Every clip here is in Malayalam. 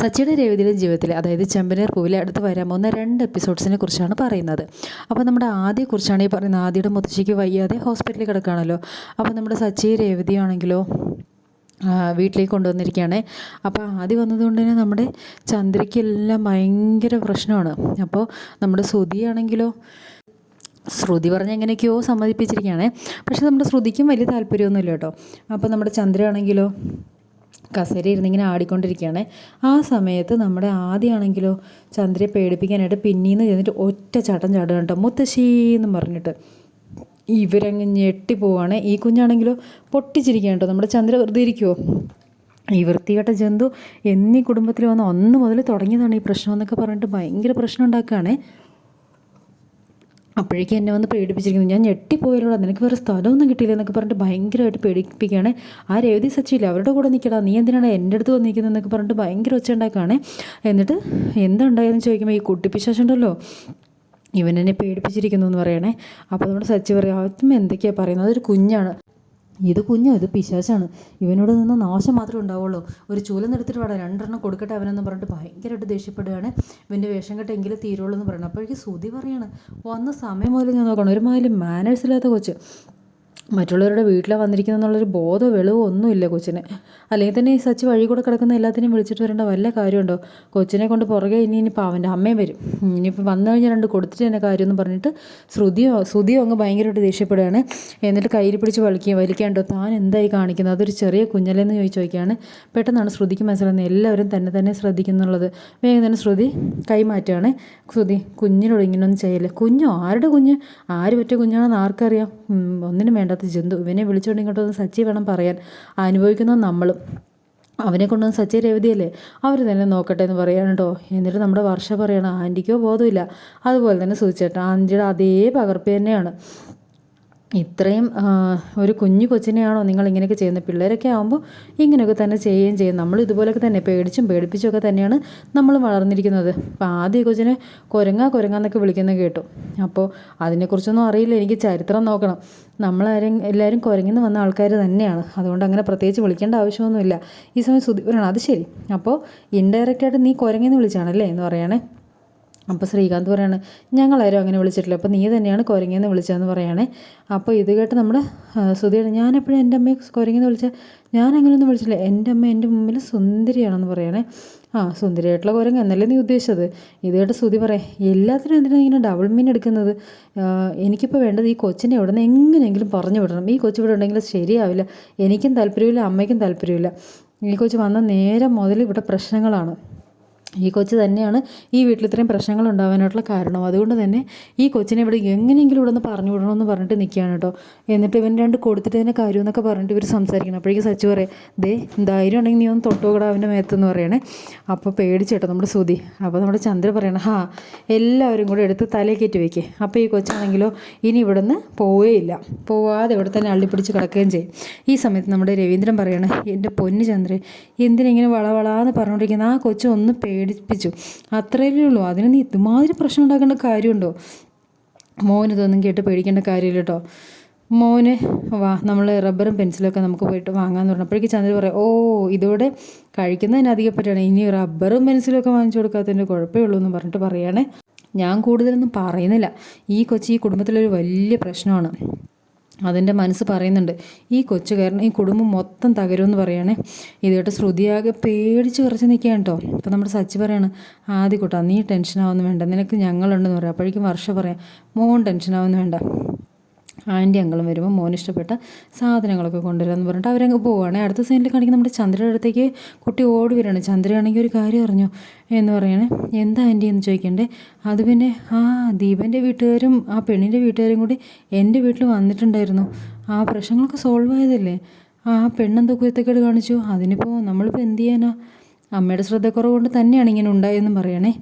സച്ചിയുടെ രേവതിയുടെ ജീവിതത്തിൽ അതായത് ചെമ്പനീർ പൂവിലെ അടുത്ത് വരാൻ പോകുന്ന രണ്ട് എപ്പിസോഡ്സിനെ കുറിച്ചാണ് പറയുന്നത്. അപ്പോൾ നമ്മുടെ ആദ്യയെക്കുറിച്ചാണ് ഈ പറയുന്നത്. ആദ്യയുടെ മുത്തശ്ശിക്ക് വയ്യാതെ ഹോസ്പിറ്റലിൽ കിടക്കുകയാണല്ലോ. അപ്പോൾ നമ്മുടെ സച്ചി രേവതിയാണെങ്കിലോ വീട്ടിലേക്ക് കൊണ്ടുവന്നിരിക്കുകയാണ്. അപ്പോൾ ആദ്യം വന്നതുകൊണ്ട് തന്നെ നമ്മുടെ ചന്ദ്രയ്ക്കെല്ലാം ഭയങ്കര പ്രശ്നമാണ്. അപ്പോൾ നമ്മുടെ ശ്രുതിയാണെങ്കിലോ ശ്രുതി പറഞ്ഞ് എങ്ങനെയൊക്കെയോ സമ്മതിപ്പിച്ചിരിക്കുകയാണ്. പക്ഷേ നമ്മുടെ ശ്രുതിക്കും വലിയ താല്പര്യമൊന്നുമില്ല കേട്ടോ. അപ്പോൾ നമ്മുടെ ചന്ദ്രയാണെങ്കിലോ കസേര ഇരുന്നിങ്ങനെ ആടിക്കൊണ്ടിരിക്കുകയാണ്. ആ സമയത്ത് നമ്മുടെ ആദ്യമാണെങ്കിലോ ചന്ദ്രയെ പേടിപ്പിക്കാനായിട്ട് പിന്നീന്ന് ചെന്നിട്ട് ഒറ്റ ചട്ടം ചാടുക കേട്ടോ. മുത്തശ്ശീന്ന് പറഞ്ഞിട്ട് ഇവരങ്ങ് ഞെട്ടിപ്പോവാണ് ഈ കുഞ്ഞാണെങ്കിലോ പൊട്ടിച്ചിരിക്കുകയാണ് കേട്ടോ. നമ്മുടെ ചന്ദ്ര വെറുതെ ഇരിക്കുമോ ഈ വൃത്തികെട്ട ജന്തു എന്നീ കുടുംബത്തിൽ വന്ന് ഒന്ന് മുതൽ തുടങ്ങിയതാണ് ഈ പ്രശ്നം എന്നൊക്കെ പറഞ്ഞിട്ട് ഭയങ്കര പ്രശ്നം ഉണ്ടാക്കുകയാണേ. അപ്പോഴേക്കും എന്നെ വന്ന് പേടിപ്പിച്ചിരിക്കുന്നു. ഞാൻ ഞെട്ടിപ്പോയല്ലോടാ നിനക്ക് വേറെ സ്ഥലമൊന്നും കിട്ടിയില്ല എന്നൊക്കെ പറഞ്ഞിട്ട് ഭയങ്കരമായിട്ട് പേടിപ്പിക്കുകയാണ്. ആ രേവതി സച്ചിയില്ല അവരുടെ കൂടെ നിൽക്കടാ നീ എന്തിനാണ് എന്റെ അടുത്ത് വന്നിരിക്കുന്നത് എന്നൊക്കെ പറഞ്ഞിട്ട് ഭയങ്കര ഒച്ച ഉണ്ടാക്കുകയാണ് എന്നിട്ട് എന്തുണ്ടായെന്ന് ചോദിക്കുമ്പോൾ ഈ കുട്ടിപ്പിശാശുണ്ടല്ലോ ഇവൻ എന്നെ പേടിപ്പിച്ചിരിക്കുന്നു എന്ന് പറയണേ. അപ്പോൾ നമ്മുടെ സച്ചി പറയും ആദ്യം എന്തൊക്കെയാണ് പറയുന്നത്? അതൊരു കുഞ്ഞാണ്. ഇത് കുഞ്ഞോ ഇത് പിശാശാണ്. ഇവനോട് നിന്ന് നാശം മാത്രമേ ഉണ്ടാവുള്ളൂ. ഒരു ചൂലം എടുത്തിട്ട് വേണം രണ്ടെണ്ണം കൊടുക്കട്ടെ അവനെന്ന് പറഞ്ഞിട്ട് ഭയങ്കരമായിട്ട് ദേഷ്യപ്പെടുകയാണ്. ഇവന്റെ വേഷം കെട്ടെങ്കിലും തീരുള്ളൂ എന്ന് പറയണം. അപ്പോഴേക്ക് ശ്രുതി പറയാണ് വന്ന സമയം മുതൽ ഞാൻ നോക്കണം. ഒരുമാതിരി മാനേഴ്സ് ഇല്ലാത്ത കൊച്ച്. മറ്റുള്ളവരുടെ വീട്ടിലാണ് വന്നിരിക്കുന്നത് എന്നുള്ളൊരു ബോധ വെളിവോ ഒന്നുമില്ല കൊച്ചിന്. അല്ലെങ്കിൽ തന്നെ ഈ സച്ചി വഴി കൂടെ കിടക്കുന്ന എല്ലാത്തിനെയും വിളിച്ചിട്ട് വരേണ്ട വല്ല കാര്യമുണ്ടോ? കൊച്ചിനെ കൊണ്ട് പുറകെ ഇനി ഇനിയിപ്പോൾ അവന്റെ അമ്മയും വരും. ഇനിയിപ്പോൾ വന്നു കഴിഞ്ഞാൽ രണ്ട് കൊടുത്തിട്ട് തന്നെ കാര്യമെന്ന് പറഞ്ഞിട്ട് ശ്രുതിയോ ശ്രുതിയോ അങ്ങ് ഭയങ്കരമായിട്ട് ദേഷ്യപ്പെടുകയാണ്. എന്നിട്ട് കയ്യിൽ പിടിച്ച് വലിക്കുക വലിക്കാണ്ടോ താൻ എന്തായി കാണിക്കുന്നത്? അതൊരു ചെറിയ കുഞ്ഞലെന്ന് ചോദിച്ചു നോക്കിയാണ് പെട്ടെന്നാണ് ശ്രുതിക്ക് മനസ്സിലാകുന്നത്. എല്ലാവരും തന്നെ തന്നെ ശ്രദ്ധിക്കുന്നുള്ളത്. വേഗം തന്നെ ശ്രുതി കൈമാറ്റുകയാണ് ശ്രുതി കുഞ്ഞിനോട് ഇങ്ങനെയൊന്നും ചെയ്യല്ലേ? കുഞ്ഞോ? ആരുടെ കുഞ്ഞ്? ആര് പറ്റിയ കുഞ്ഞാണെന്ന് ആർക്കറിയാം? ഒന്നിനും വേണ്ടാത്ത ജന്തു ഇവനെ വിളിച്ചുകൊണ്ട് ഇങ്ങോട്ട് വന്ന് സച്ചി വേണം പറയാൻ. അനുഭവിക്കുന്നത് നമ്മളും. അവനെ കൊണ്ടുവന്ന് സച്ചി രവതിയല്ലേ? അവർ തന്നെ നോക്കട്ടെ എന്ന് പറയാണ് കേട്ടോ. എന്നിട്ട് നമ്മുടെ വർഷ പറയണം ആന്റിക്കോ ബോധമില്ല. അതുപോലെ തന്നെ സൂചിച്ചേട്ടൻ ആന്റിയുടെ അതേ പകർപ്പ് തന്നെയാണ്. ഇത്രയും ഒരു കുഞ്ഞു കൊച്ചിനെയാണോ നിങ്ങൾ ഇങ്ങനെയൊക്കെ ചെയ്യുന്നത് പിള്ളേരൊക്കെ ആകുമ്പോൾ ഇങ്ങനെയൊക്കെ തന്നെ ചെയ്യുകയും ചെയ്യും. നമ്മൾ ഇതുപോലെയൊക്കെ തന്നെ പേടിച്ചും പേടിപ്പിച്ചും ഒക്കെ തന്നെയാണ് നമ്മൾ വളർന്നിരിക്കുന്നത്. അപ്പോൾ ആദ്യ കൊച്ചിനെ കൊരങ്ങ എന്നൊക്കെ വിളിക്കുന്നത് കേട്ടു. അപ്പോൾ അതിനെക്കുറിച്ചൊന്നും അറിയില്ല. എനിക്ക് ചരിത്രം നോക്കണം. നമ്മളാരും എല്ലാവരും കുരങ്ങിന്ന് വന്ന ആൾക്കാർ തന്നെയാണ്. അതുകൊണ്ട് അങ്ങനെ പ്രത്യേകിച്ച് വിളിക്കേണ്ട ആവശ്യമൊന്നുമില്ല. ഈ സമയം സുധീപനാണ് അത് ശരി. അപ്പോൾ ഇൻഡയറക്റ്റായിട്ട് നീ കുരങ്ങിന്ന് വിളിച്ചാണല്ലേ എന്ന് പറയണേ. അപ്പോൾ ശ്രീകാന്ത് പറയാണ് ഞങ്ങളാരും അങ്ങനെ വിളിച്ചിട്ടില്ല. അപ്പോൾ നീ തന്നെയാണ് കുരങ്ങിയെന്ന് വിളിച്ചതെന്ന് പറയുകയാണേ അപ്പോൾ ഇത് കേട്ട് നമ്മുടെ സുധിയാണ് ഞാനെപ്പോഴും എന്റെ അമ്മയെ കുരങ്ങിയെന്ന് വിളിച്ചാൽ ഞാൻ അങ്ങനെയൊന്നും വിളിച്ചില്ല എന്റെ അമ്മ എന്റെ മുമ്പിൽ സുന്ദരിയാണെന്ന് പറയണേ. ആ സുന്ദരിയായിട്ടുള്ള കുരങ്ങ് എന്നല്ലേ നീ ഉദ്ദേശിച്ചത്? ഇത് കേട്ട് സുധി പറയാം എല്ലാത്തിനും എന്തിനാണ് ഇങ്ങനെ ഡബിൾ മീൻ എടുക്കുന്നത്? എനിക്കിപ്പോൾ വേണ്ടത് ഈ കൊച്ചിനെ എവിടെ നിന്ന് എങ്ങനെയെങ്കിലും പറഞ്ഞു വിടണം. ഈ കൊച്ചു ഇവിടെ ഉണ്ടെങ്കിൽ ശരിയാവില്ല. എനിക്കും താല്പര്യമില്ല അമ്മയ്ക്കും താല്പര്യമില്ല. ഈ കൊച്ചു വന്ന നേരം മുതൽ ഇവിടെ പ്രശ്നങ്ങളാണ്. ഈ കൊച്ച് തന്നെയാണ് ഈ വീട്ടിൽ ഇത്രയും പ്രശ്നങ്ങൾ ഉണ്ടാവാനായിട്ടുള്ള കാരണം. അതുകൊണ്ട് തന്നെ ഈ കൊച്ചിനെ ഇവിടെ എങ്ങനെയെങ്കിലും ഇവിടെ നിന്ന് പറഞ്ഞു വിടണമെന്ന് പറഞ്ഞിട്ട് നിൽക്കുകയാണ് കേട്ടോ. എന്നിട്ട് ഇവൻ രണ്ട് കൊടുത്തിട്ട് തന്നെ കാര്യം എന്നൊക്കെ പറഞ്ഞിട്ട് ഇവർ സംസാരിക്കണം. അപ്പോഴേക്കും സച്ചു പറയാം ദേ ധൈര്യം ഉണ്ടെങ്കിൽ നീ ഒന്ന് തൊട്ടുകൂടാ അവന്റെ മേത്തെന്ന് പറയണേ. അപ്പോൾ പേടിച്ചേട്ടോ നമ്മുടെ സുതി അപ്പോൾ നമ്മുടെ ചന്ദ്ര പറയണം ഹാ എല്ലാവരും കൂടെ എടുത്ത് തലയിൽ കയറ്റി വയ്ക്കേ അപ്പോൾ ഈ കൊച്ചാണെങ്കിലോ ഇനി ഇവിടെ നിന്ന് പോവേയില്ല പോവാതെ ഇവിടെ തന്നെ അള്ളിപ്പിടിച്ച് കിടക്കുകയും ചെയ്യും. ഈ സമയത്ത് നമ്മുടെ രവീന്ദ്രൻ പറയണേ എന്റെ പൊന്ന് ചന്ദ്രൻ എന്തിനെങ്ങനെ വളവളാന്ന് പറഞ്ഞുകൊണ്ടിരിക്കുന്ന ആ കൊച്ചു ഒന്ന് പേടിപ്പിച്ചു. അത്രയല്ലേ ഉള്ളൂ. അതിന് നീ ഇതുമാതിരി പ്രശ്നം ഉണ്ടാക്കേണ്ട കാര്യമുണ്ടോ? മോന് ഇതൊന്നും കേട്ട് പേടിക്കേണ്ട കാര്യമില്ല കേട്ടോ. മോന് വാ നമ്മൾ റബ്ബറും പെൻസിലൊക്കെ നമുക്ക് പോയിട്ട് വാങ്ങാമെന്ന് പറഞ്ഞപ്പോഴേക്ക് ചന്ദ്ര പറയാം ഓ ഇതോടെ കഴിക്കുന്നതിന് അധികം പറ്റുകയാണ് ഇനി റബ്ബറും പെൻസിലും ഒക്കെ വാങ്ങിച്ചു കൊടുക്കാത്തതിന്റെ കുഴപ്പമേ ഉള്ളൂ എന്ന് പറഞ്ഞിട്ട് പറയുകയാണേ. ഞാൻ കൂടുതലൊന്നും പറയുന്നില്ല. ഈ കൊച്ചി ഈ കുടുംബത്തിലൊരു വലിയ പ്രശ്നമാണ്. അതിന്റെ മനസ്സ് പറയുന്നുണ്ട് ഈ കൊച്ചു കാരണം ഈ കുടുംബം മൊത്തം തകരുമെന്ന് പറയണേ. ഇത് കേട്ട് ശ്രുതിയാകെ പേടിച്ച് കുറച്ച് നിൽക്കുകയാണ് കേട്ടോ. ഇപ്പം നമ്മുടെ സച്ചി പറയാണ് ആദ്യ കൂട്ടാ നീ ടെൻഷനാവൊന്നും വേണ്ട. നിനക്ക് ഞങ്ങളുണ്ടെന്ന് പറയാം. അപ്പോഴേക്കും വർഷ പറയാം മോൻ ടെൻഷനാവൊന്നും വേണ്ട. ആന്റി അങ്കളും വരുമ്പോൾ മോൻ ഇഷ്ടപ്പെട്ട സാധനങ്ങളൊക്കെ കൊണ്ടുവരാമെന്ന് പറഞ്ഞിട്ട് അവരങ്ങ് പോവുകയാണ് അടുത്ത സീനിൽ കാണിക്കുന്ന നമ്മുടെ ചന്ദ്രയുടെ അടുത്തേക്ക് കുട്ടി ഓടി വരികയാണ്. ചന്ദ്രയാണെങ്കിൽ ഒരു കാര്യം അറിഞ്ഞു എന്ന് പറയണേ. എന്താ ആന്റി? എന്ന് ചോദിക്കണ്ടേ. അത് പിന്നെ ആ ദീപന്റെ വീട്ടുകാരും ആ പെണ്ണിന്റെ വീട്ടുകാരും കൂടി എന്റെ വീട്ടിൽ വന്നിട്ടുണ്ടായിരുന്നു. ആ പ്രശ്നങ്ങളൊക്കെ സോൾവ് ആയതല്ലേ. ആ പെണ്ണെന്തോ കുരുത്തക്കേട് കാണിച്ചു. അതിനിപ്പോൾ നമ്മളിപ്പോൾ എന്ത് ചെയ്യാനാ? അമ്മയുടെ ശ്രദ്ധക്കുറവ് കൊണ്ട് തന്നെയാണ് ഇങ്ങനെ ഉണ്ടായതെന്ന് പറയണേ.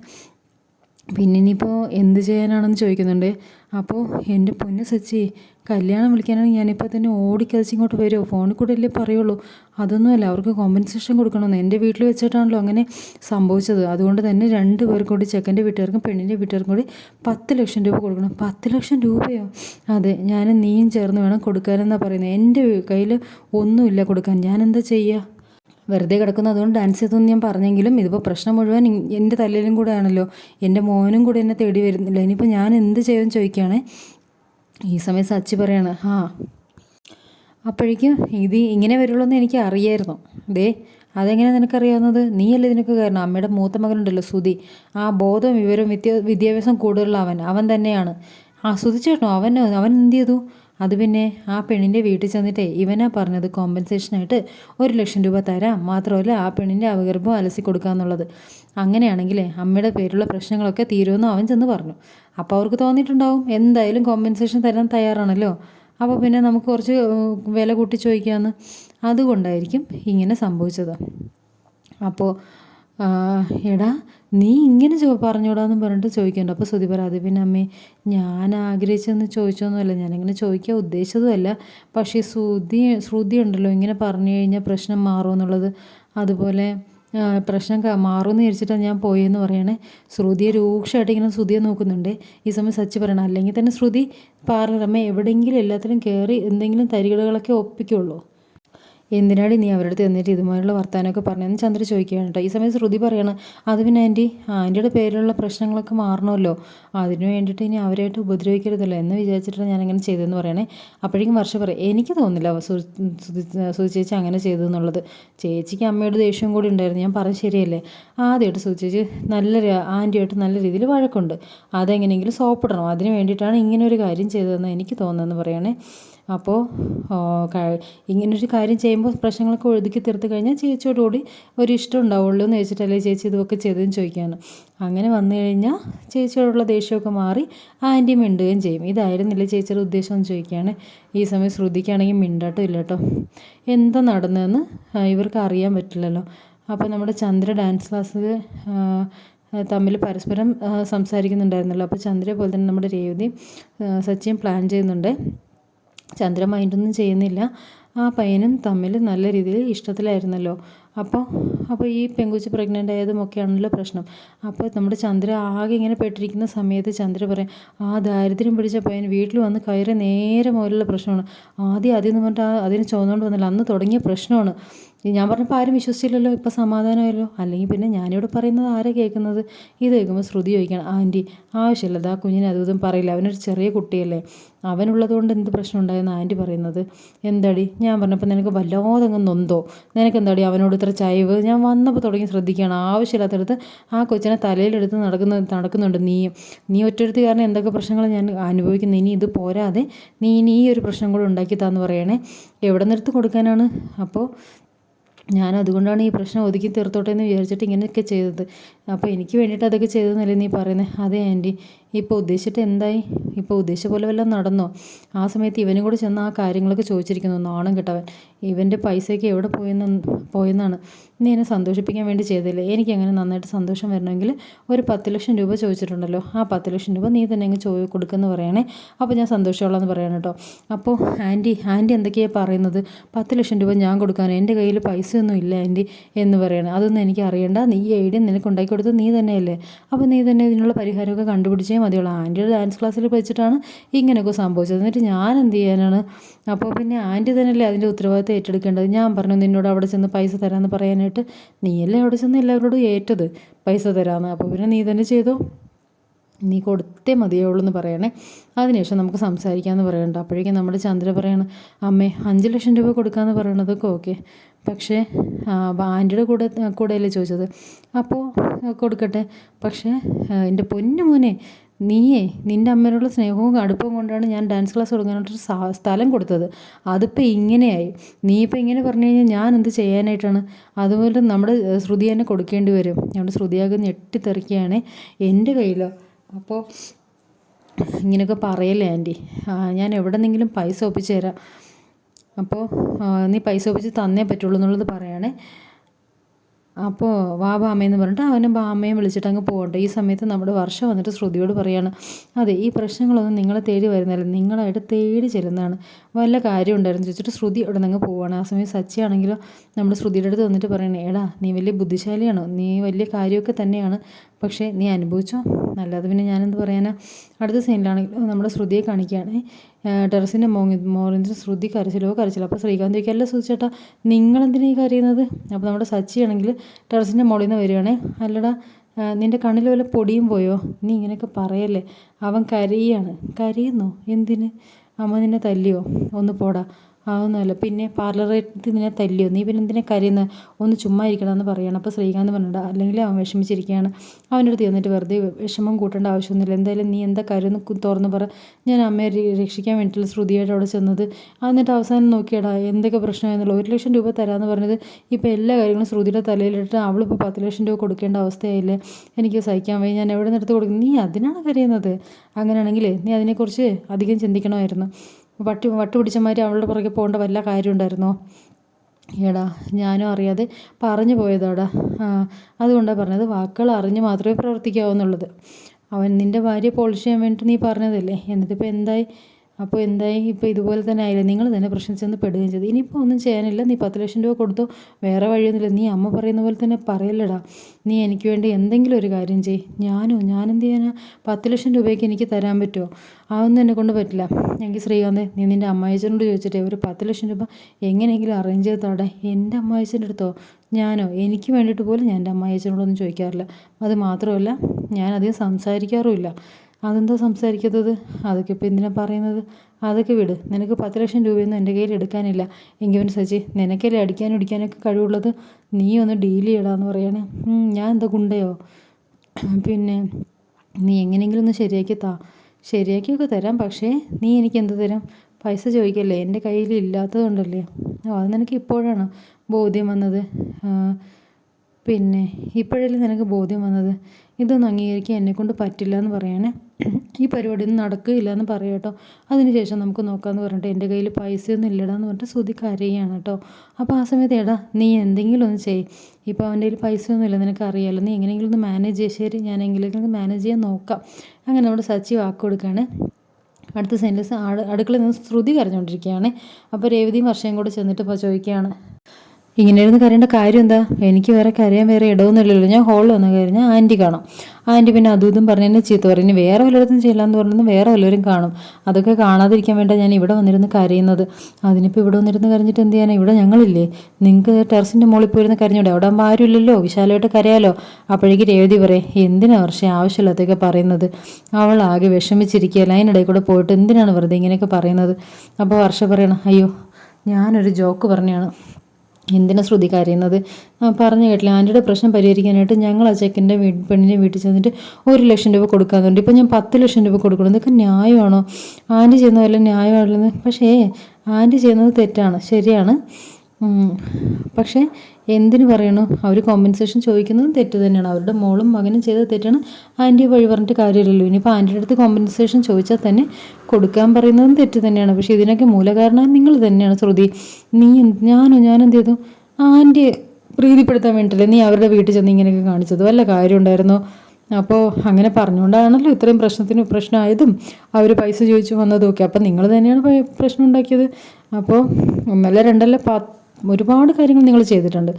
പിന്നെ ഇനിയിപ്പോൾ എന്ത് ചെയ്യാനാണെന്ന് ചോദിക്കുന്നുണ്ട്. അപ്പോൾ എന്റെ പൊന്നു സച്ചി കല്യാണം വിളിക്കാനാണെങ്കിൽ ഞാനിപ്പോൾ തന്നെ ഓടിക്കതച്ച് ഇങ്ങോട്ട് വരുമോ ഫോണിൽ കൂടെ അല്ലേ പറയുള്ളൂ. അതൊന്നുമല്ല അവർക്ക് കോമ്പൻസേഷൻ കൊടുക്കണമെന്ന്. എന്റെ വീട്ടിൽ വെച്ചിട്ടാണല്ലോ അങ്ങനെ സംഭവിച്ചത്. അതുകൊണ്ട് തന്നെ രണ്ട് പേർക്കും കൂടി ചെക്കന്റെ വീട്ടുകാർക്കും പെണ്ണിന്റെ വീട്ടുകാർക്കും കൂടി പത്ത് ലക്ഷം രൂപ കൊടുക്കണം. പത്ത് ലക്ഷം രൂപയോ? അതെ ഞാൻ നീയും ചേർന്ന് വേണം കൊടുക്കാനെന്നാണ് പറയുന്നത്. എന്റെ കയ്യിൽ ഒന്നുമില്ല കൊടുക്കാൻ. ഞാനെന്താ ചെയ്യുക വെറുതെ കിടക്കുന്നതുകൊണ്ട് ഡാൻസ് ചെയ്തെന്ന് ഞാൻ പറഞ്ഞെങ്കിലും ഇതിപ്പോൾ പ്രശ്നം മുഴുവൻ എന്റെ തലയിലും കൂടെ ആണല്ലോ. എന്റെ മോനും കൂടെ എന്നെ തേടി വരുന്നില്ല. ഇനിയിപ്പോൾ ഞാൻ എന്ത് ചെയ്യുമെന്ന് ചോദിക്കുകയാണേ. ഈ സമയം സച്ചി പറയാണ് ആ അപ്പോഴേക്കും ഇത് ഇങ്ങനെ വരുള്ളൂ എന്ന് എനിക്ക് അറിയായിരുന്നു. ദേ അതെങ്ങനെ നിനക്കറിയാവുന്നത്? നീയല്ലേ ഇതിനൊക്കെ കാരണം? അമ്മയുടെ മൂത്ത മകനുണ്ടല്ലോ സുധി. ആ ബോധവും വിവരവും വിദ്യ വിദ്യാഭ്യാസം കൂടുതലുള്ള അവൻ. അവൻ തന്നെയാണ്. ആ സുധിച്ചേട്ടോ അവൻ അവൻ എന്ത് ചെയ്തു? അത് പിന്നെ ആ പെണ്ണിന്റെ വീട്ടിൽ ചെന്നിട്ടേ ഇവനാ പറഞ്ഞത് കോമ്പൻസേഷനായിട്ട് ഒരു ലക്ഷം രൂപ തരാം. മാത്രമല്ല ആ പെണ്ണിന്റെ അവഗർഭം അലസി കൊടുക്കാന്നുള്ളത് അങ്ങനെയാണെങ്കിലേ അമ്മയുടെ പേരുള്ള പ്രശ്നങ്ങളൊക്കെ തീരുമെന്ന് അവൻ ചെന്ന് പറഞ്ഞു. അപ്പോൾ അവർക്ക് തോന്നിയിട്ടുണ്ടാവും എന്തായാലും കോമ്പൻസേഷൻ തരാൻ തയ്യാറാണല്ലോ. അപ്പോൾ പിന്നെ നമുക്ക് കുറച്ച് വില കൂട്ടി ചോദിക്കാമെന്ന് അതുകൊണ്ടായിരിക്കും ഇങ്ങനെ സംഭവിച്ചത്. അപ്പോൾ എടാ നീ ഇങ്ങനെ ചോ പറഞ്ഞോടാന്ന് പറഞ്ഞിട്ട് ചോദിക്കണ്ട. അപ്പോൾ ശ്രുതി പറ പിന്നെ അമ്മേ ഞാൻ ആഗ്രഹിച്ചെന്ന് ചോദിച്ചൊന്നുമല്ല. ഞാനിങ്ങനെ ചോദിക്കാൻ ഉദ്ദേശിച്ചതുമല്ല. പക്ഷേ ശ്രുതി ശ്രുതി ഉണ്ടല്ലോ ഇങ്ങനെ പറഞ്ഞു കഴിഞ്ഞാൽ പ്രശ്നം മാറുമെന്നുള്ളത് അതുപോലെ പ്രശ്നം മാറും മാറുമെന്ന് വിചാരിച്ചിട്ടാണ് ഞാൻ പോയെന്ന് പറയണേ. ശ്രുതിയെ രൂക്ഷമായിട്ട് ഇങ്ങനെ ശ്രുതിയെ നോക്കുന്നുണ്ട്. ഈ സമയം സച്ചി പറയണം അല്ലെങ്കിൽ തന്നെ ശ്രുതി പാർലർ അമ്മ എവിടെയെങ്കിലും എല്ലാത്തിനും കയറി എന്തെങ്കിലും തരികളൊക്കെ ഒപ്പിക്കുള്ളൂ. എന്തിനാടി നീ അവരുടെ അടുത്ത് എന്നിട്ട് ഇതുമാതിരിയുള്ള വർത്തമാനമൊക്കെ പറഞ്ഞതെന്ന് ചന്ദ്ര ചോദിക്കുകയാണ് കേട്ടോ. ഈ സമയത്ത് ശ്രുതി പറയണം അത് പിന്നെ ആന്റി ആന്റിയുടെ പേരിലുള്ള പ്രശ്നങ്ങളൊക്കെ മാറണമല്ലോ. അതിനു വേണ്ടിയിട്ട് ഇനി അവരായിട്ട് ഉപദ്രവിക്കരുതല്ലോ. എന്ന് വിചാരിച്ചിട്ടാണ് ഞാനങ്ങനെ ചെയ്തതെന്ന് പറയണേ. അപ്പോഴേക്കും വർഷ പറയും എനിക്ക് തോന്നില്ല സുതി ചേച്ചി അങ്ങനെ ചെയ്തതെന്നുള്ളത്. ചേച്ചിക്ക് അമ്മയുടെ ദേഷ്യം കൂടി ഉണ്ടായിരുന്നു. ഞാൻ പറഞ്ഞ ശരിയല്ലേ? ആദ്യമായിട്ട് സുധി ചേച്ചി നല്ല ആന്റിയായിട്ട് നല്ല രീതിയിൽ വഴക്കുണ്ട്. അതെങ്ങനെയെങ്കിലും സോപ്പിടണം. അതിന് വേണ്ടിയിട്ടാണ് ഇങ്ങനെ ഒരു കാര്യം ചെയ്തതെന്ന് എനിക്ക് തോന്നുന്നതെന്ന് പറയണേ. അപ്പോൾ ഇങ്ങനൊരു കാര്യം ചെയ്യുമ്പോൾ പ്രശ്നങ്ങളൊക്കെ ഒഴുതുക്കി തീർത്ത് കഴിഞ്ഞാൽ ചേച്ചിയോടുകൂടി ഒരു ഇഷ്ടം ഉണ്ടാവുള്ളൂ എന്ന് വെച്ചിട്ടല്ലേ ചേച്ചി ഇതൊക്കെ ചെയ്തതെന്ന് ചോദിക്കുകയാണ് അങ്ങനെ വന്നു കഴിഞ്ഞാൽ ചേച്ചിയോടുള്ള ദേഷ്യമൊക്കെ മാറി ആന്റി മിണ്ടുകയും ചെയ്യും. ഇതായിരുന്നില്ല ചേച്ചിയുടെ ഉദ്ദേശം എന്ന് ചോദിക്കുകയാണ്. ഈ സമയം ശ്രുതിക്കാണെങ്കിൽ മിണ്ടാട്ടോ ഇല്ല കേട്ടോ. എന്താ നടന്നതെന്ന് ഇവർക്ക് അറിയാൻ പറ്റില്ലല്ലോ. അപ്പോൾ നമ്മുടെ ചന്ദ്ര ഡാൻസ് ക്ലാസ് തമ്മിൽ പരസ്പരം സംസാരിക്കുന്നുണ്ടായിരുന്നല്ലോ. അപ്പോൾ ചന്ദ്രയെ പോലെ തന്നെ നമ്മുടെ രേവതി സച്ചിൻ പ്ലാൻ ചെയ്യുന്നുണ്ട്. ചന്ദ്ര മൈൻഡൊന്നും ചെയ്യുന്നില്ല. ആ പയ്യനും തമ്മിൽ നല്ല രീതിയിൽ ഇഷ്ടത്തിലായിരുന്നല്ലോ. അപ്പോൾ അപ്പോൾ ഈ പെങ്കുച്ച് പ്രഗ്നന്റ് ആയതുമൊക്കെയാണല്ലോ പ്രശ്നം. അപ്പോൾ നമ്മുടെ ചന്ദ്ര ആകെ ഇങ്ങനെ പെട്ടിരിക്കുന്ന സമയത്ത് ചന്ദ്ര പറയും ആ ദാരിദ്ര്യം പിടിച്ച പയ്യൻ വീട്ടിൽ വന്ന് കയറി നേരെ മുതലുള്ള പ്രശ്നമാണ്. ആദ്യം ആദ്യം എന്ന് പറഞ്ഞിട്ട് അതിന് ചോന്നുകൊണ്ട് വന്നില്ല അന്ന് തുടങ്ങിയ പ്രശ്നമാണ്. ഞാൻ പറഞ്ഞപ്പോൾ ആരും വിശ്വസിച്ചില്ലല്ലോ ഇപ്പോൾ സമാധാനമായല്ലോ. അല്ലെങ്കിൽ പിന്നെ ഞാനിവിടെ പറയുന്നത് ആരാ കേൾക്കുന്നത്? ഇത് കേൾക്കുമ്പോൾ ശ്രുതി ചോദിക്കണം ആന്റി ആവശ്യമില്ല ആ കുഞ്ഞിനെ അതും പറയില്ല. അവനൊരു ചെറിയ കുട്ടിയല്ലേ. അവനുള്ളതുകൊണ്ട് എന്ത് പ്രശ്നം ഉണ്ടായെന്ന് ആന്റി പറയുന്നത്? എന്താടി? ഞാൻ പറഞ്ഞപ്പോൾ നിനക്ക് വല്ലാതെ അങ്ങ് നൊന്തോ. നിനക്ക് എന്താടി അവനോട് ഇത്ര ചായവ് ഞാൻ വന്നപ്പോൾ തുടങ്ങി ശ്രദ്ധിക്കുകയാണ്. ആവശ്യമില്ലാത്തടത്ത് ആ കൊച്ചിനെ തലയിലെടുത്ത് നടക്കുന്ന നടക്കുന്നുണ്ട്. നീ നീ ഒറ്റടുത്ത് കാരണം എന്തൊക്കെ പ്രശ്നങ്ങൾ ഞാൻ അനുഭവിക്കുന്നു. ഇനി ഇത് പോരാതെ നീ ഇനി ഈ ഒരു പ്രശ്നം കൂടെ ഉണ്ടാക്കി താന്ന് പറയണേ. എവിടെ നിർത്തി കൊടുക്കാനാണ്? അപ്പോൾ ഞാൻ അതുകൊണ്ടാണ് ഈ പ്രശ്നം ഒതുക്കി തീർത്തോട്ടെ എന്ന് വിചാരിച്ചിട്ട് ഇങ്ങനെയൊക്കെ ചെയ്തത്. അപ്പോൾ എനിക്ക് വേണ്ടിയിട്ട് അതൊക്കെ ചെയ്തതെന്നല്ലേ നീ പറയുന്നത് അതേ ആന്റി. ഇപ്പോൾ ഉദ്ദേശിച്ചിട്ട് എന്തായി? ഇപ്പോൾ ഉദ്ദേശിച്ച പോലെ വല്ലതും നടന്നോ? ആ സമയത്ത് ഇവനും കൂടെ ചെന്ന് ആ കാര്യങ്ങളൊക്കെ ചോദിച്ചിരിക്കുന്നു. നാണം കിട്ടവൻ. ഇവന്റെ പൈസയൊക്കെ എവിടെ പോയെന്ന് പോയെന്നാണ്. നീ എന്നെ സന്തോഷിപ്പിക്കാൻ വേണ്ടി ചെയ്തില്ലേ എനിക്ക് അങ്ങനെ നന്നായിട്ട് സന്തോഷം വരണമെങ്കിൽ ഒരു പത്ത് ലക്ഷം രൂപ ചോദിച്ചിട്ടുണ്ടല്ലോ. ആ പത്ത് ലക്ഷം രൂപ നീ തന്നെ അങ്ങ് ചോദി കൊടുക്കുമെന്ന് പറയണേ. അപ്പോൾ ഞാൻ സന്തോഷമുള്ളതെന്ന് പറയണം കേട്ടോ. അപ്പോൾ ആന്റി ആന്റി എന്തൊക്കെയാണ് പറയുന്നത്? പത്ത് ലക്ഷം രൂപ ഞാൻ കൊടുക്കാൻ എന്റെ കയ്യിൽ പൈസയൊന്നും ഇല്ല ആന്റി എന്ന് പറയണേ. അതൊന്നും എനിക്ക് അറിയണ്ട. നീ ഐഡിയ നിനക്ക് ഉണ്ടാക്കി കൊടുത്തത് നീ തന്നെയല്ലേ? അപ്പോൾ നീ തന്നെ ഇതിനുള്ള പരിഹാരമൊക്കെ കണ്ടുപിടിച്ചേ മതിയുള്ളൂ. ആന്റിയുടെ ഡാൻസ് ക്ലാസ്സിൽ വെച്ചിട്ടാണ് ഇങ്ങനെയൊക്കെ സംഭവിച്ചത്. എന്നിട്ട് ഞാൻ എന്ത് ചെയ്യാനാണ്? അപ്പോൾ പിന്നെ ആന്റി തന്നെയല്ലേ അതിന്റെ ഉത്തരവാദിത്തം ഏറ്റെടുക്കേണ്ടത്? ഞാൻ പറഞ്ഞു നിന്നോട് അവിടെ ചെന്ന് പൈസ തരാമെന്ന് പറയാനായിട്ട് നീയല്ലേ അവിടെ ചെന്ന് എല്ലാവരോടും ഏറ്റത് പൈസ തരാമെന്ന് അപ്പോൾ പിന്നെ നീ തന്നെ ചെയ്തോ. നീ കൊടുത്തേ മതിയുള്ളൂ എന്ന് പറയണേ. അതിനുശേഷം നമുക്ക് സംസാരിക്കാമെന്ന് പറയണ്ട. അപ്പോഴേക്കും നമ്മുടെ ചന്ദ്ര പറയാണ് അമ്മേ അഞ്ച് ലക്ഷം രൂപ കൊടുക്കാമെന്ന് പറയണതൊക്കെ ഓക്കെ. പക്ഷേ ആന്റിയുടെ കൂടെ കൂടെയല്ലേ ചോദിച്ചത്? അപ്പോൾ കൊടുക്കട്ടെ. പക്ഷേ എന്റെ പൊന്നു മോനെ നീയേ നിന്റെ അമ്മയോടുള്ള സ്നേഹവും അടുപ്പവും കൊണ്ടാണ് ഞാൻ ഡാൻസ് ക്ലാസ് തുടങ്ങാനായിട്ടൊരു സ്ഥലം കൊടുത്തത്. അതിപ്പോൾ ഇങ്ങനെയായി. നീ ഇപ്പോൾ ഇങ്ങനെ പറഞ്ഞു കഴിഞ്ഞാൽ ഞാൻ എന്ത് ചെയ്യാനായിട്ടാണ്? അതുപോലെ നമ്മുടെ ശ്രുതി തന്നെ കൊടുക്കേണ്ടി വരും. നമ്മുടെ ശ്രുതിയാകെ ഞെട്ടിത്തെറിക്കുകയാണ് എന്റെ കയ്യിലോ. അപ്പോൾ ഇങ്ങനെയൊക്കെ പറയല്ലേ ആന്റി ഞാൻ എവിടെ നിന്നെങ്കിലും പൈസ ഒപ്പിച്ച് തരാം. അപ്പോൾ നീ പൈസ ഒപ്പിച്ച് തന്നേ പറ്റുള്ളൂ എന്നുള്ളത് പറയണേ. അപ്പോൾ വാ ബാമയെന്ന് പറഞ്ഞിട്ട് അവനെ ബാമയും വിളിച്ചിട്ട് അങ്ങ് പോകട്ടെ. ഈ സമയത്ത് നമ്മുടെ വർഷം വന്നിട്ട് ശ്രുതിയോട് പറയാണ് അതെ ഈ പ്രശ്നങ്ങളൊന്നും നിങ്ങളെ തേടി വരുന്നില്ല നിങ്ങളായിട്ട് തേടി ചെല്ലുന്നതാണ്. വല്ല കാര്യം ഉണ്ടായിരുന്നു? ചോദിച്ചിട്ട് ശ്രുതി അവിടെ നിന്ന് പോവാണ്. ആ സമയം സച്ചി ആണെങ്കിലോ നമ്മുടെ ശ്രുതിയുടെ അടുത്ത് വന്നിട്ട് പറയണേ എടാ നീ വലിയ ബുദ്ധിശാലിയാണോ? നീ വലിയ കാര്യമൊക്കെ തന്നെയാണ്. പക്ഷേ നീ അനുഭവിച്ചോ? അല്ലാതെ പിന്നെ ഞാനെന്ത് പറയാനാ? അടുത്ത സീനിലാണെങ്കിൽ നമ്മുടെ ശ്രുതിയെ കാണിക്കുകയാണ്. ടെറസിന്റെ മോങ്ങി മോറിന്റെ ശ്രുതി കരച്ചിലോ കരച്ചിലോ. അപ്പോൾ ശ്രീകാന്ത് ചോദിക്കും അല്ല സുചേട്ടാ നിങ്ങളെന്തിനാ ഈ കരയുന്നത്? അപ്പോൾ നമ്മുടെ സച്ചിയാണെങ്കിൽ ടെറസിന്റെ മുകളിൽ നിന്ന് വരികയാണേ. അല്ലടാ നിന്റെ കണ്ണിൽ വല്ല പൊടിയും പോയോ? നീ ഇങ്ങനെയൊക്കെ പറയല്ലേ. അവൻ കരയാണ്. കരയുന്നു? എന്തിന്? അമ്മ നിന്നെ തല്ലിയോ? ഒന്ന് പോടാ. അതൊന്നുമല്ല പിന്നെ പാർലറേറ്റ് നിന്നെ തല്ലിയോ? നീ പിന്നെ എന്തിനാ കരയുന്നത് ഒന്ന് ചുമ്മാ ഇരിക്കണമെന്ന് പറയണം. അപ്പോൾ ശ്രീകാന്ത് പറഞ്ഞിട്ട് അല്ലെങ്കിൽ അവൻ വിഷമിച്ചിരിക്കുകയാണ്. അവന്റെ അടുത്ത് ചെന്നിട്ട് വെറുതെ വിഷമം കൂട്ടേണ്ട ആവശ്യമൊന്നുമില്ല. എന്തായാലും നീ എന്താ കാര്യം തുറന്ന് പറ. ഞാൻ അമ്മയെ രക്ഷിക്കാൻ വേണ്ടിയിട്ടുള്ള ശ്രുതിയായിട്ട് അവിടെ ചെന്നത്. എന്നിട്ട് അവസാനം നോക്കിയടാ എന്തൊക്കെ പ്രശ്നമായിരുന്നല്ലോ ഒരു ലക്ഷം രൂപ തരാമെന്ന് പറഞ്ഞത് ഇപ്പോൾ എല്ലാ കാര്യങ്ങളും ശ്രുതിയുടെ തലയിലിട്ട് അവളിപ്പോൾ പത്ത് ലക്ഷം രൂപ കൊടുക്കേണ്ട അവസ്ഥയായില്ലേ? എനിക്ക് സഹിക്കാൻ വയ്യ. ഞാൻ എവിടെ നിന്ന് എടുത്ത് കൊടുക്കും? നീ അതിനാണ് കരയുന്നത്. അങ്ങനെയാണെങ്കിൽ നീ അതിനെക്കുറിച്ച് അധികം ചിന്തിക്കണമായിരുന്നു. വട്ടി വട്ട് പിടിച്ചമാതിരി അവളുടെ പുറകെ പോകേണ്ട വല്ല കാര്യം ഉണ്ടായിരുന്നോ എടാ ഞാനും അറിയാതെ പറഞ്ഞു പോയതാടാ. അതുകൊണ്ടാണ് പറഞ്ഞത് വാക്കുകൾ അറിഞ്ഞ് മാത്രമേ പ്രവർത്തിക്കാവൂ എന്നുള്ളത്. അവൻ നിന്റെ ഭാര്യ പോളിഷ് ചെയ്യാൻ വേണ്ടിയിട്ട് നീ പറഞ്ഞതല്ലേ? എന്നിട്ടിപ്പോൾ എന്തായി? അപ്പോൾ എന്തായി? ഇപ്പോൾ ഇതുപോലെ തന്നെ ആയില്ല? നിങ്ങൾ തന്നെ പ്രശ്നം ചെന്ന് പെടുകയും ചെയ്തു. ഇനിയിപ്പോൾ ഒന്നും ചെയ്യാനില്ല. നീ പത്ത് ലക്ഷം രൂപ കൊടുത്തു? വേറെ വഴിയൊന്നുമില്ല. നീ അമ്മ പറയുന്ന പോലെ തന്നെ പറയല്ലടാ. നീ എനിക്ക് വേണ്ടി എന്തെങ്കിലും ഒരു കാര്യം ചെയ് ഞാനോ? ഞാനെന്ത് ചെയ്യാനാ? പത്ത് ലക്ഷം രൂപയ്ക്ക് എനിക്ക് തരാൻ പറ്റുമോ? അതൊന്നും എന്നെ കൊണ്ട് പറ്റില്ല. എനിക്ക് ശ്രീകാന്തേ നീ നിന്റെ അമ്മായിച്ചനോട് ചോദിച്ചിട്ടേ ഒരു പത്ത് ലക്ഷം രൂപ എങ്ങനെയെങ്കിലും അറേഞ്ച് ചെയ്ത് എന്റെ അമ്മായിച്ചന്റെ അടുത്തോ? ഞാനോ? എനിക്ക് വേണ്ടിയിട്ട് പോലും ഞാൻ എന്റെ അമ്മായിച്ചനോടൊന്നും ചോദിക്കാറില്ല. അത് മാത്രമല്ല ഞാൻ അധികം സംസാരിക്കാറുമില്ല. അതെന്താ സംസാരിക്കാത്തത്? അതൊക്കെ ഇപ്പോൾ എന്തിനാ പറയുന്നത്? അതൊക്കെ വിട്. നിനക്ക് പത്ത് ലക്ഷം രൂപയൊന്നും എന്റെ കയ്യിൽ എടുക്കാനില്ല. എങ്കിലും സച്ചി നിനക്കല്ലേ അടിക്കാനും ഇടിക്കാനൊക്കെ കഴിവുള്ളത്? നീ ഒന്ന് ഡീൽ ചെയ്യടാന്ന് പറയണേ. ഞാൻ എന്താ ഗുണ്ടയോ? പിന്നെ നീ എങ്ങനെയെങ്കിലും ഒന്ന് ശരിയാക്കി താ. ശരിയാക്കിയൊക്കെ തരാം പക്ഷേ നീ എനിക്ക് എന്ത് തരാം? പൈസ ചോദിക്കല്ലേ? എന്റെ കയ്യിൽ ഇല്ലാത്തതുകൊണ്ടല്ലേ? ഓ അത് നിനക്ക് ഇപ്പോഴാണ് ബോധ്യം വന്നത്? പിന്നെ ഇപ്പോഴല്ലേ നിനക്ക് ബോധ്യം വന്നത്? ഇതൊന്നും അംഗീകരിക്കാൻ എന്നെക്കൊണ്ട് പറ്റില്ല എന്ന് പറയണേ. ഈ പരിപാടി ഒന്നും നടക്കില്ല എന്ന് പറയാം കേട്ടോ. അതിനുശേഷം നമുക്ക് നോക്കാമെന്ന് പറഞ്ഞിട്ട് എന്റെ കയ്യിൽ പൈസയൊന്നും ഇല്ലടാന്ന് പറഞ്ഞിട്ട് ശ്രുതി കരയാണ് കേട്ടോ. അപ്പോൾ ആ സമയത്ത് എടാ നീ എന്തെങ്കിലും ഒന്ന് ചെയ് ഇപ്പോൾ അവന്റെ കയ്യിൽ പൈസയൊന്നും ഇല്ല നിനക്ക് അറിയാമല്ലോ നീ എങ്ങനെയെങ്കിലും ഒന്ന് മാനേജ് ചെയ്യ. ശരി ഞാൻ എങ്ങനെയെങ്കിലും മാനേജ് ചെയ്യാൻ നോക്കാം. അങ്ങനെ നമ്മുടെ സച്ചി വാക്ക് കൊടുക്കുകയാണ് അടുത്ത സെന്റൻസ് അടുക്കളയിൽ നിന്ന് ശ്രുതി കരഞ്ഞുകൊണ്ടിരിക്കുകയാണ് അപ്പോൾ രേവതിയും വർഷയും കൂടെ ചെന്നിട്ട് ഇപ്പോൾ ചോദിക്കുകയാണ് ഇങ്ങനെ ഇരുന്ന് കരയേണ്ട കാര്യം എന്താ എനിക്ക് വേറെ കരയാൻ വേറെ ഇടവൊന്നുമില്ലല്ലോ ഞാൻ ഹോളിൽ വന്ന കഴിഞ്ഞാൽ ആന്റി കാണും. ആന്റി പിന്നെ അതും ഇതും പറഞ്ഞ് എന്നെ ചീത്ത പറയും. വേറെ വല്ലയിടത്തും ചെല്ലാന്ന് പറഞ്ഞു വേറെ വല്ലവരും കാണും. അതൊക്കെ കാണാതിരിക്കാൻ വേണ്ട. ഞാൻ ഇവിടെ വന്നിരുന്ന് കരയുന്നത്. അതിനിപ്പോൾ ഇവിടെ വന്നിരുന്ന് കരഞ്ഞിട്ട് എന്ത് ചെയ്യാനാണ് ഇവിടെ ഞങ്ങളില്ലേ. നിങ്ങൾക്ക് ടെറസിന്റെ മുകളിൽ പോയിരുന്ന് കരഞ്ഞൂടെ? അവിടെ ആകുമ്പോൾ ആരും ഇല്ലല്ലോ. വിശാലമായിട്ട് കരയാലോ? അപ്പോഴേക്ക് രേവതി പറയും എന്തിനാ വർഷം ആവശ്യമില്ലാത്തൊക്കെ പറയുന്നത്? അവൾ ആകെ വിഷമിച്ചിരിക്കുകയല്ല അതിനിടയിൽ കൂടെ പോയിട്ട് എന്തിനാണ് വെറുതെ ഇങ്ങനെയൊക്കെ പറയുന്നത്? അപ്പോൾ വർഷ പറയണം അയ്യോ ഞാനൊരു ജോക്ക് പറഞ്ഞാണ്. എന്തിനാ ശ്രുതി കരയുന്നത്? പറഞ്ഞു കേട്ടില്ല. ആന്റിയുടെ പ്രശ്നം പരിഹരിക്കാനായിട്ട് ഞങ്ങൾ ആ ചെക്കന്റെ വീ പെണ്ണിനെ വീട്ടിൽ ചെന്നിട്ട് ഒരു ലക്ഷം രൂപ കൊടുക്കാറുണ്ട്. ഇപ്പം ഞാൻ പത്ത് ലക്ഷം രൂപ കൊടുക്കണം ഇതൊക്കെ ന്യായമാണോ? ആന്റി ചെയ്യുന്നതല്ല വല്ല ന്യായമാണെന്ന് പക്ഷേ ആന്റി ചെയ്യുന്നത് തെറ്റാണ്. ശരിയാണ്. പക്ഷേ എന്തിനു പറയണു? അവർ കോമ്പൻസേഷൻ ചോദിക്കുന്നത് തെറ്റ് തന്നെയാണ്. അവരുടെ മോളും മകനും ചെയ്ത തെറ്റാണ്. ആന്റിയെ വഴി പറഞ്ഞിട്ട് കാര്യമില്ലല്ലോ. ഇനിയിപ്പോൾ ആന്റിയുടെ അടുത്ത് കോമ്പൻസേഷൻ ചോദിച്ചാൽ തന്നെ കൊടുക്കാൻ പറയുന്നതും തെറ്റ് തന്നെയാണ്. പക്ഷേ ഇതിനൊക്കെ മൂലകാരണം നിങ്ങൾ തന്നെയാണ് ശ്രുതി. നീ ഞാനോ ഞാനെന്ത് ചെയ്തു? ആന്റിയെ പ്രീതിപ്പെടുത്താൻ വേണ്ടിയിട്ടല്ലേ നീ അവരുടെ വീട്ടിൽ ചെന്ന് ഇങ്ങനെയൊക്കെ കാണിച്ചത്. വല്ല കാര്യം ഉണ്ടായിരുന്നോ? അപ്പോൾ അങ്ങനെ പറഞ്ഞുകൊണ്ടാണല്ലോ ഇത്രയും പ്രശ്നത്തിന് പ്രശ്നമായതും. അവർ പൈസ ചോദിച്ചു വന്നതും ഒക്കെ. അപ്പം നിങ്ങൾ തന്നെയാണ് പ്രശ്നം ഉണ്ടാക്കിയത്. അപ്പോൾ ഒന്നല്ല രണ്ടല്ല പ ഒരുപാട് കാര്യങ്ങൾ നിങ്ങൾ ചെയ്തിട്ടുണ്ട്.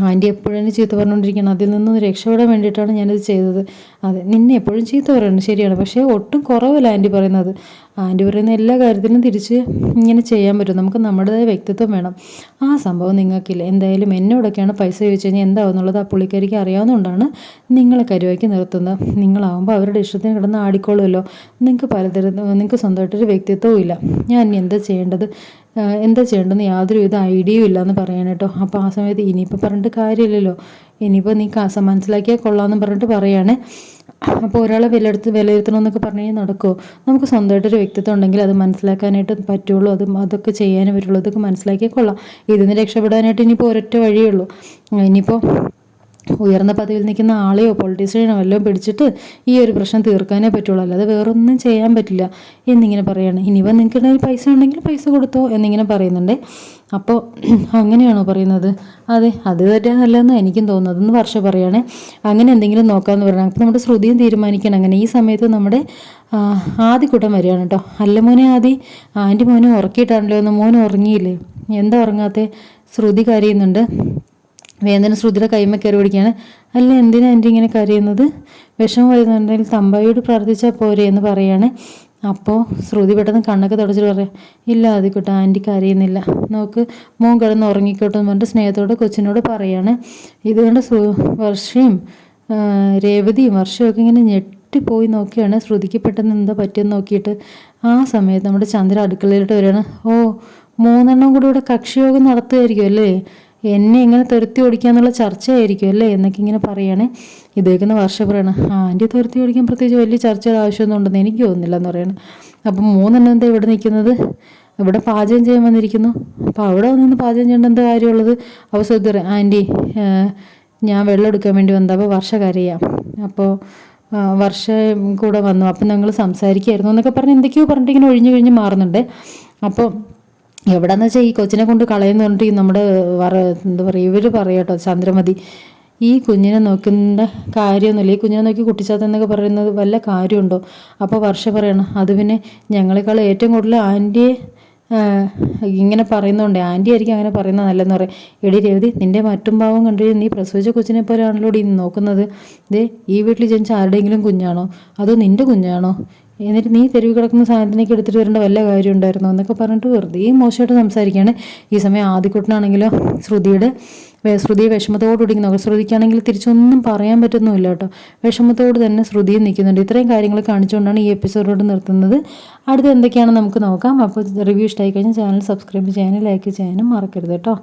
ആന്റി എപ്പോഴും ചീത്ത പറഞ്ഞുകൊണ്ടിരിക്കണം അതിൽ നിന്ന് രക്ഷപ്പെടാൻ വേണ്ടിയിട്ടാണ് ഞാനിത് ചെയ്തത്. അതെ നിന്നെ എപ്പോഴും ചീത്ത പറയുന്നത് ശരിയാണ്. പക്ഷേ ഒട്ടും കുറവല്ല ആന്റി പറയുന്നത്. ആന്റി പറയുന്ന എല്ലാ കാര്യത്തിലും തിരിച്ച് ഇങ്ങനെ ചെയ്യാൻ പറ്റും. നമുക്ക് നമ്മുടേതായ വ്യക്തിത്വം വേണം. ആ സംഭവം നിങ്ങൾക്കില്ല. എന്തായാലും എന്നോടൊക്കെയാണ് പൈസ ചോദിച്ചു കഴിഞ്ഞാൽ എന്താവുന്നുള്ളത് ആ പുള്ളിക്കാരിക്ക് അറിയാവുന്നതുകൊണ്ടാണ് നിങ്ങളെ കരുവാക്കി നിർത്തുന്നത്. നിങ്ങളാവുമ്പോൾ അവരുടെ ഇഷ്ടത്തിന് കിടന്ന് ആടിക്കോളുമല്ലോ. നിങ്ങൾക്ക് പലതരം നിങ്ങൾക്ക് സ്വന്തമായിട്ടൊരു വ്യക്തിത്വവും ഇല്ല. ഞാൻ എന്താ ചെയ്യേണ്ടത്? എന്താ ചെയ്യേണ്ടതെന്ന് യാതൊരുവിധ ഐഡിയയും ഇല്ലയെന്ന് പറയണം കേട്ടോ. അപ്പോൾ ആ സമയത്ത് ഇനിയിപ്പോൾ പറഞ്ഞിട്ട് കാര്യമില്ലല്ലോ. ഇനിയിപ്പോൾ നീ കാസ മനസ്സിലാക്കിയാൽ കൊള്ളാമെന്ന് പറഞ്ഞിട്ട് പറയുകയാണ് അപ്പോൾ ഒരാളെ വിലയിരുത്ത് വിലയിരുത്തണമെന്നൊക്കെ പറഞ്ഞു കഴിഞ്ഞാൽ നടക്കുമോ നമുക്ക് സ്വന്തമായിട്ടൊരു വ്യക്തിത്വം ഉണ്ടെങ്കിൽ അത് മനസ്സിലാക്കാനായിട്ട് പറ്റുള്ളൂ. അത് അതൊക്കെ ചെയ്യാനേ പറ്റുള്ളൂ. അതൊക്കെ മനസ്സിലാക്കിയാൽ കൊള്ളാം. ഇതിന് രക്ഷപ്പെടാനായിട്ട് ഇനിയിപ്പോൾ ഒരൊറ്റ വഴിയേ ഉള്ളൂ. ഇനിയിപ്പോൾ ഉയർന്ന പദവിയിൽ നിൽക്കുന്ന ആളെയോ പൊളിറ്റീഷ്യനോ വല്ലതും പിടിച്ചിട്ട് ഈ ഒരു പ്രശ്നം തീർക്കാനേ പറ്റുള്ളൂ. അല്ലാതെ വേറൊന്നും ചെയ്യാൻ പറ്റില്ല. എന്നിങ്ങനെ പറയുകയാണ് ഇനിയിപ്പോൾ നിങ്ങൾക്ക് പൈസ ഉണ്ടെങ്കിൽ പൈസ കൊടുത്തോ എന്നിങ്ങനെ പറയുന്നുണ്ട്. അപ്പോൾ അങ്ങനെയാണോ പറയുന്നത്? അതെ അത് തന്നെ നല്ലതെന്ന് എനിക്കും തോന്നുന്നത്. അതെന്ന് വർഷ പറയുകയാണ് അങ്ങനെ എന്തെങ്കിലും നോക്കാമെന്ന് പറയണം. അപ്പോൾ നമ്മുടെ ശ്രുതിയും തീരുമാനിക്കണം. അങ്ങനെ ഈ സമയത്ത് നമ്മുടെ ആദ്യക്കൂട്ടം വരികയാണ് കേട്ടോ. അല്ല മോനെ ആദി ആന്റി മോനെ ഉറക്കിയിട്ടാണല്ലോ എന്ന് മോൻ ഉറങ്ങിയില്ലേ? എന്താ ഉറങ്ങാത്തെ? ശ്രുതി കരയുന്നുണ്ട്. വേദന ശ്രുതിയുടെ കൈമ കയറി പിടിക്കുകയാണ്. അല്ല എന്തിനാ എന്റെ ഇങ്ങനെ കരയുന്നത്? വിഷമം വരുന്നുണ്ടെങ്കിൽ തമ്പായോട് പ്രാർത്ഥിച്ചാൽ പോരെ എന്ന് പറയാണ്. അപ്പോൾ ശ്രുതി പെട്ടെന്ന് കണ്ണൊക്കെ തുടച്ചിട്ട് പറയാം ഇല്ല ആദ്യക്കോട്ടെ ആന്റിക്ക് അറിയുന്നില്ല നോക്ക് മോൻ കിടന്ന് ഉറങ്ങിക്കോട്ടെ എന്ന് പറഞ്ഞിട്ട് സ്നേഹത്തോടെ കൊച്ചിനോട് പറയാണ്. ഇതുകൊണ്ട് വർഷയും രേവതിയും വർഷമൊക്കെ ഇങ്ങനെ ഞെട്ടിപ്പോയി നോക്കിയാണ്. ശ്രുതിക്ക് പെട്ടെന്ന് എന്താ പറ്റിയെന്ന് നോക്കിയിട്ട് ആ സമയത്ത് നമ്മുടെ ചന്ദ്ര അടുക്കളയിലോട്ട് വരികയാണ്. ഓ മൂന്നെണ്ണം കൂടി ഇവിടെ കക്ഷിയോഗം നടത്തുമായിരിക്കും അല്ലേ എന്നെ ഇങ്ങനെ തുരത്തി ഓടിക്കാന്നുള്ള ചർച്ചയായിരിക്കും അല്ലേ? എന്നൊക്കെ ഇങ്ങനെ പറയാണ്. ഇതേക്കുന്ന വർഷം പറയണം ആന്റി തുരത്തി ഓടിക്കാൻ പ്രത്യേകിച്ച് വലിയ ചർച്ചയുടെ ആവശ്യമൊന്നും ഉണ്ടെന്ന് എനിക്ക് തോന്നുന്നില്ല എന്ന് പറയണം. അപ്പം മൂന്നെണ്ണം എന്താ ഇവിടെ നിൽക്കുന്നത്? ഇവിടെ പാചകം ചെയ്യാൻ വന്നിരിക്കുന്നു. അപ്പോൾ അവിടെ നിന്ന് പാചകം ചെയ്യേണ്ട എന്താ കാര്യമുള്ളത്? അപ്പോൾ ശ്രദ്ധ ആന്റി ഞാൻ വെള്ളം എടുക്കാൻ വേണ്ടി വന്നത്. അപ്പോൾ വർഷ കരയാം. അപ്പോൾ വർഷ കൂടെ വന്നു. അപ്പം ഞങ്ങൾ സംസാരിക്കുമായിരുന്നു എന്നൊക്കെ പറഞ്ഞ് എന്തൊക്കെയോ പറഞ്ഞിട്ട് ഇങ്ങനെ ഒഴിഞ്ഞു കഴിഞ്ഞ് മാറുന്നുണ്ട്. അപ്പോൾ എവിടെന്ന് വെച്ചാൽ ഈ കൊച്ചിനെ കൊണ്ട് കളയെന്ന് പറഞ്ഞിട്ട് ഈ നമ്മുടെ എന്താ പറയുക ഇവർ പറയാട്ടോ ചന്ദ്രമതി ഈ കുഞ്ഞിനെ നോക്കുന്ന കാര്യമൊന്നുമില്ല. ഈ കുഞ്ഞിനെ നോക്കി കുട്ടിച്ചാത്തെന്നൊക്കെ പറയുന്നത് വല്ല കാര്യമുണ്ടോ? അപ്പോൾ വർഷ പറയണം അത് പിന്നെ ഞങ്ങളെക്കാൾ ഏറ്റവും കൂടുതൽ ആന്റിയെ ഇങ്ങനെ പറയുന്നുണ്ട് ആന്റി ആയിരിക്കും അങ്ങനെ പറയുന്നത് നല്ലതെന്ന് പറയും. എടി രവതി നിന്റെ മറ്റും ഭാവം കണ്ടു നീ പ്രസവിച്ച കൊച്ചിനെ പോലെയാണല്ലോ ഇടി നോക്കുന്നത്. ദേ ഈ വീട്ടിൽ ജനിച്ച ആരുടെയെങ്കിലും കുഞ്ഞാണോ? അതോ നിന്റെ കുഞ്ഞാണോ? എന്നിട്ട് നീ തെരുവ് കിടക്കുന്ന സാധനത്തിനേക്ക് എടുത്തിട്ട് വരേണ്ട വല്ല കാര്യം ഉണ്ടായിരുന്നോ എന്നൊക്കെ പറഞ്ഞിട്ട് വെറുതെ മോശമായിട്ട് സംസാരിക്കുകയാണ്. ഈ സമയം ആദ്യക്കുട്ടനാണെങ്കിലോ ശ്രുതിയുടെ ശ്രുതിയെ വിഷമത്തോടുകൂടി നോക്കാം. ശ്രുതിക്കാണെങ്കിൽ തിരിച്ചൊന്നും പറയാൻ പറ്റുന്നുമില്ല കേട്ടോ. വിഷമത്തോട് തന്നെ ശ്രുതി നിൽക്കുന്നുണ്ട്. ഇത്രയും കാര്യങ്ങൾ കാണിച്ചുകൊണ്ടാണ് ഈ എപ്പിസോഡോട് നിർത്തുന്നത്. അടുത്ത് എന്തൊക്കെയാണ് നമുക്ക് നോക്കാം. അപ്പോൾ റിവ്യൂ ഇഷ്ടമായി കഴിഞ്ഞാൽ ചാനൽ സബ്സ്ക്രൈബ് ചെയ്യാനും ലൈക്ക് ചെയ്യാനും മറക്കരുത് കേട്ടോ.